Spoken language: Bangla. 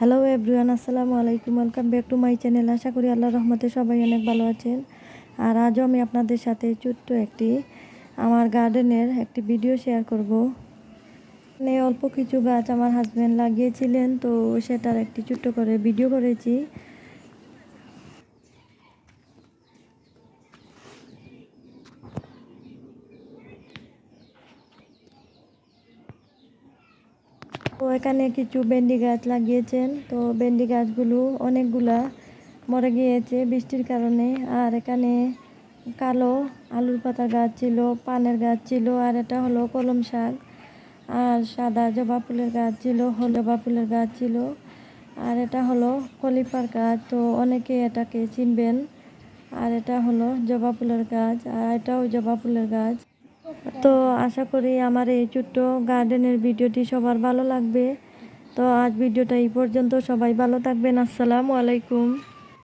হ্যালো এভরিওয়ান আসসালামু আলাইকুম welcome back to my channel আশা করি আল্লাহ রহমতে সবাই অনেক ভালো আছেন। আর আজও আমি আপনাদের সাথে ছোট্ট একটি আমার গার্ডেনের একটি ভিডিও শেয়ার করব। মানে অল্প কিছু গাছ আমার হাজব্যান্ড লাগিয়েছিলেন, তো সেটার একটি ছোট্ট করে ভিডিও করেছি। তো এখানে কিছু ভেন্ডি গাছ লাগিয়েছেন। তো ভেন্ডি গাছগুলো অনেকগুলা মরে গিয়েছে বৃষ্টির কারণে। আর এখানে কালো আলুর পাতার গাছ ছিল, পানের গাছ ছিল, আর এটা হলো কলম শাক। আর সাদা জবা ফুলের গাছ ছিল হল জবা ফুলের গাছ ছিল। আর এটা হলো কলিপার গাছ, তো অনেকে এটাকে চিনবেন। আর এটা হলো জবা ফুলের গাছ, আর এটাও জবা ফুলের গাছ। তো আশা করি আমার এই ছোট্ট গার্ডেনের ভিডিওটি সবার ভালো লাগবে। তো আজ ভিডিওটা এই পর্যন্ত সবাই ভালো থাকবেন। আসসালামু আলাইকুম।